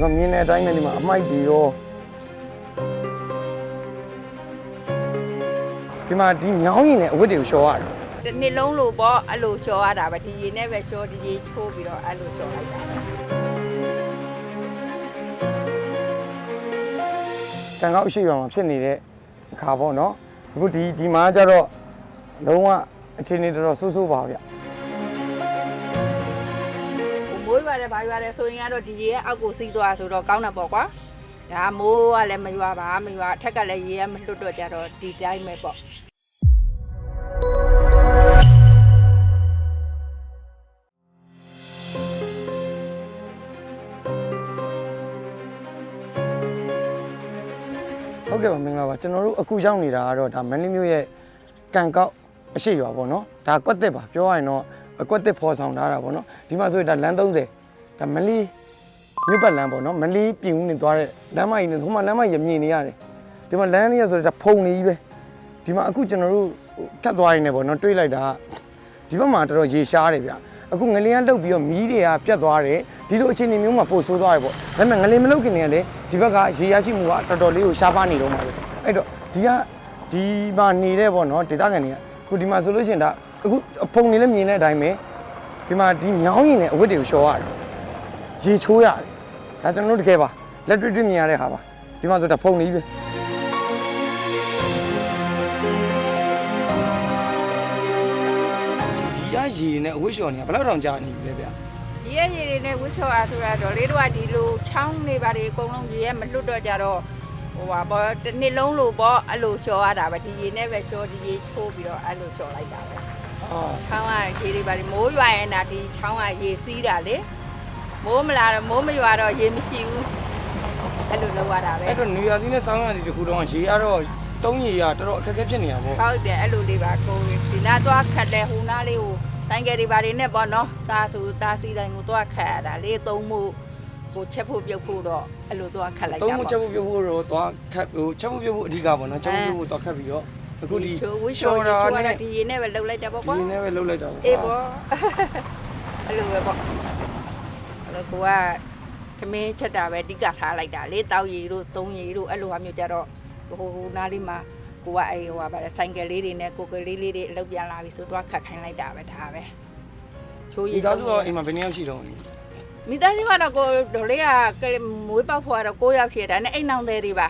ကမြင်တဲ့အတိုင်းပဲဒီမှာအမိုက်ပြီးရောဒီမှာဒီညောင်းရင်လည်းအဝတ်တွေကိုလျှော်ရတယ်တစ်နှစ်လုံးလို့ပေါ့အဲ့လိုလျှော်ရတာပဲဒီရေနဲ့ပဲလျှော်ဒီရေချိုးပြီးတော့အဲ့လိုလျှော်လိုက်တာပဲကံကောက်အရှိရွာမှာဖြစ်နေတဲ့အခါပေါ့နော်အခုဒီဒီမှာကျတော့လုံးဝအခြေအနေတော်တော်ဆိုးဆိုးပါဗျဟို မိုးရွာတယ်ဘာရွာတယ်ဆိုရင်ကတော့ဒီရေရဲ့အောက်ကိုစီးသွားဆိုတော့ကောင်းတာပေါ့ကွာဒါမိုးကလည်းမရွာပါမရွာအထက်ကလည်းရေကမလွတ်တော့ကြတော့ဒီတိုင်းပဲပေါ့ဟုတ်ကဲ့ပါမင်္ဂလာပါကျွန်တော်တို့အခုရောက်နေတာကတော့ဒါမန္တလေးမြို့ရဲ့ကံကောက်အရှိရွာပေါ့နော်ဒါကွက်တစ်ပါပြောရရင်တော့ အကွက်တစ်ဖော်ဆောင်ထားတာပေါ့နော်ဒီမှာဆိုရင်ဒါလမ်း30ဒါမန္တလေးမြို့ပတ်လမ်းပေါ့နော်မန္တလေးပြင်ဦးနေသွားတဲ့လမ်းမကြီးနဲ့ဟိုမှာလမ်းမကြီးမြင်နေရတယ်ဒီမှာလမ်းလေးရဆိုတော့ဒါဖုံနေကြီးပဲဒီမှာအခုကျွန်တော်တို့ဖြတ်သွားရင်းနဲ့ပေါ့နော်တွေးလိုက်တာဒီဘက်မှာတော်တော်ရေရှားတယ်ဗျအခုငလင်းကလှုပ်ပြီးတော့မီးတွေကပြတ်သွားတယ်ဒီလိုအခြေအနေမျိုးမှာပို့ဆိုးသွားတယ်ပေါ့ဒါပေမဲ့ငလင်းမလှုပ်ခင်တည်းကလည်းဒီဘက်ကရေရရှိမှုကတော်တော်လေးကိုရှားပါနေတော့မှာပဲအဲ့တော့ဒီကဒီမှာနေတဲ့ပေါ့နော်ဒေတာကန်တွေကအခုဒီမှာဆိုလို့ရှိရင်ဒါ အခုအဖုံနေလည်းမြင်တဲ့အတိုင်းပဲဒီမှာဒီညောင်းရင်လည်းအဝတ်တွေကိုလျှော်ရတယ်ရေချိုးရတယ်ဒါကျွန်တော်တို့တကယ်ပါလက်တွေ့တွေ့မြင်ရတဲ့ဟာပါဒီမှာဆိုဒါဖုံနေပြီပဲဒီကရေနဲ့အဝတ်လျှော်နေတာဘယ်လောက်တောင်ကြာနေပြီလဲဗျဒီရဲ့ရေတွေနဲ့ဝှချောအားဆိုတာတော့လေးတို့ကဒီလိုချောင်းနေပါတွေအကုန်လုံးရေရဲ့မလွတ်တော့ကြတော့ဟိုပါပေါ့တစ်နှစ်လုံးလို့ပေါ့အဲ့လိုလျှော်ရတာပဲဒီရေနဲ့ပဲလျှော်ဒီရေချိုးပြီးတော့အဲ့လိုလျှော်လိုက်တာပဲအာ ချောင်းကရေတွေပါတွေမိုးရွာရင်ဒါဒီချောင်းကရေစီးတာလေမိုးမလာတော့မိုးမရွာတော့ရေမရှိဘူးအဲ့လိုလုပ်ရတာပဲအဲ့တော့နေရာသီးနဲ့စောင်းရည်တခုတော့ရေကတော့တုံးရေရတော်တော်အခက်အခဲဖြစ်နေတာပေါ့ဟုတ်တယ်အဲ့လိုလေးပါကိုဒီနာသွားခတ်တယ်ဟိုနာလေးကိုတိုင်းကယ်တွေပါတွေနဲ့ပေါ့နော်တာသူတာစီတိုင်းကိုသွားခတ်ရတာလေးသုံးမှုကိုချက်ဖို့ပြုတ်ဖို့တော့အဲ့လိုသွားခတ်လိုက်တာတုံးပေါ့မချက်ဖို့ပြုတ်ဖို့တော့သွားခတ်ဟိုချက်ဖို့ပြုတ်ဖို့အဓိကပေါ့နော်ချက်ဖို့ပြုတ်ဖို့သွားခတ်ပြီးတော့ အခုဒီချိုးဝှချော်ရချိုးရတာဒီရေနဲ့ပဲလှုပ်လိုက်တာပေါ့ကွာဒီနဲ့ပဲလှုပ်လိုက်တာပေါ့အေးပေါ့အဲ့လိုပဲပေါ့အဲ့တော့ကိုကသမင်းချက်တာပဲအဓိကထားလိုက်တာလေတောက်ရည်တို့သုံးရည်တို့အဲ့လိုဟာမျိုးကြတော့ဟိုဟိုနားလေးမှာကိုကအဲ့ဟိုဟာဗါလဲဆိုင်ကယ်လေးတွေနဲ့ကိုကလေးလေးတွေအလုပ်ပြန်လာပြီဆိုတော့ခတ်ခိုင်းလိုက်တာပဲဒါပဲချိုးရဒီည်သားစုတော့အိမ်မှာဘယ်နှစ်ယောက်ရှိတော့လဲမိသားစုကတော့ကိုဒေါ်လေးကမွေးပေါက်ဖွာတော့9ယောက်ရှိတယ်နဲ့အိမ်နောင်သေးတွေပါ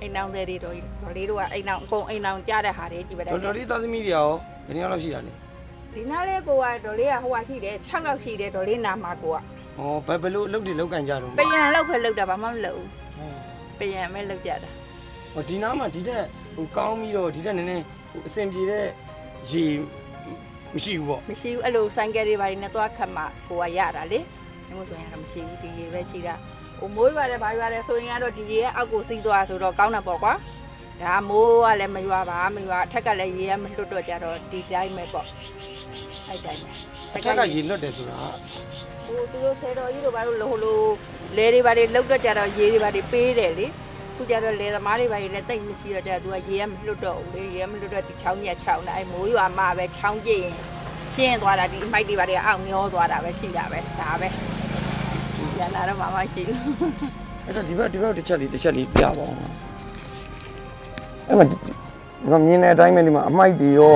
အိမ်နောင်သေးတွေတော့ဒေါ်လေးတို့ကအိမ်နောင်အကုန်အိမ်နောင်ကြားတဲ့ဟာတွေကြည့်ပါတဲ့တော်တော်လေးသားသမီးတွေရောဘယ်နှစ်ယောက်လောက်ရှိတာလဲဒီနားလေးကိုကဒေါ်လေးကဟိုဟာရှိတယ်6ယောက်ရှိတယ်ဒေါ်လေးနာမှာကိုကဩဘယ်ဘယ်လိုအလုပ်တွေလုပ်ကန်ကြတော့ပယံလောက်ပဲလောက်တာဘာမှမလုပ်ဘူးပယံပဲလောက်ကြတာဟောဒီနားမှာဒီတက်ဟိုကောင်းပြီးတော့ဒီတက်နည်းနည်းဟိုအဆင်ပြေတဲ့ရေမရှိဘူးပေါ့မရှိဘူးအဲ့လိုဆိုင်ကယ်တွေဘာတွေနဲ့သွားခတ်မှကိုကရတာလေဒါမှမဟုတ်ဆိုရင်တော့မရှိဘူးဒီရေပဲရှိတာ ဟိုမိုးရွာတယ်ဘာရွာတယ်ဆိုရင်ကတော့ဒီရေရဲ့အောက်ကိုစီးသွားဆိုတော့ကောင်းတာပေါ့ကွာဒါမိုးကလည်းမရွာပါမရွာအထက်ကလည်းရေကမလွတ်တော့ကြတော့ဒီတိုင်းပဲပေါ့အဲ့တိုင်းပဲအထက်ကရေလွတ်တယ်ဆိုတာဟိုသူတို့ဆယ်တော်ကြီးတို့ဘာလို့လို့ဟိုလိုလဲတွေဘာတွေလောက်တော့ကြတော့ရေတွေဘာတွေပေးတယ်လေသူကြတော့လေသမားတွေဘာတွေလည်းတိတ်မရှိတော့ကြသူကရေကမလွတ်တော့ဘူးလေရေကမလွတ်တော့ဒီချောင်းကြီးချောင်းတာအဲမိုးရွာမှပဲချောင်းကြည့်ရင်ရှင်းသွားတာဒီအမိုက်တွေဘာတွေအောက်မျောသွားတာပဲရှိတာပဲဒါပဲ ရလာတော့မှမရှိဘူးအဲ့တော့ဒီဘက်ဒီဘက်တစ်ချက်လေးတစ်ချက်လေးပြပါအောင်အဲ့မှာဒီမှာမြင်တဲ့အတိုင်းပဲဒီမှာအမိုက်တွေရော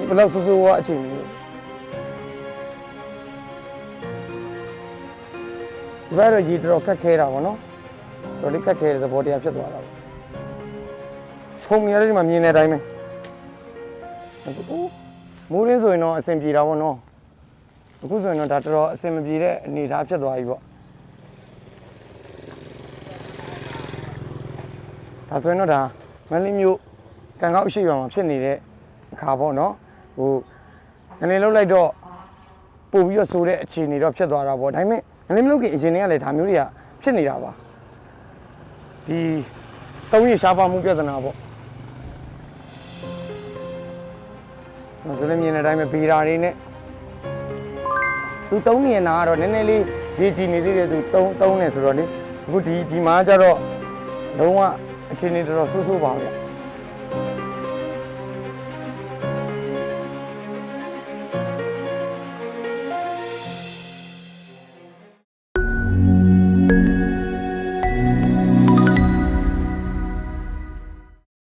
ဒီဘယ်လောက်ဆိုးဆိုးဝါအခြေအနေလဲဒီဘက်တော့ရေတော်တော်ခက်ခဲတာပေါ့နော်တော်လေးခက်ခဲတဲ့သဘောတရားဖြစ်သွားတာပေါ့ဖုံရတဲ့ဒီမှာမြင်တဲ့အတိုင်းပဲအိုးမိုးရင်းဆိုရင်တော့အဆင်ပြေတာပေါ့နော် အခုဆိုရင်တော့ဒါတော်တော်အဆင်မပြေတဲ့အနေအထားဖြစ်သွားပြီပေါ့ဒါဆိုရင်တော့ဒါမန္တလေးမြို့ကံကောက်အရှိရွာမှာဖြစ်နေတဲ့အခါပေါ့နော်ဟိုငနေလောက်လိုက်တော့ပို့ပြီးတော့ဆိုတဲ့အခြေအနေတော့ဖြစ်သွားတာပေါ့ဒါပေမဲ့ငနေမလုပ်ခင်အရင်တွေကလည်းဒါမျိုးတွေကဖြစ်နေတာပါဒီတုံးရရှားပါမှုပြဿနာပေါ့ဆိုလည်းမြင်တဲ့အတိုင်းပဲဗီရာတွေနဲ့ သူတုံးနေရနာကတော့နည်းနည်းလေးရေးကြည့်နေသေးတယ်သူတုံးတုံးနေဆိုတော့လေအခုဒီဒီမှာကျတော့လုံးဝအခြေအနေတော်တော်ဆိုးဆိုးပါဗျ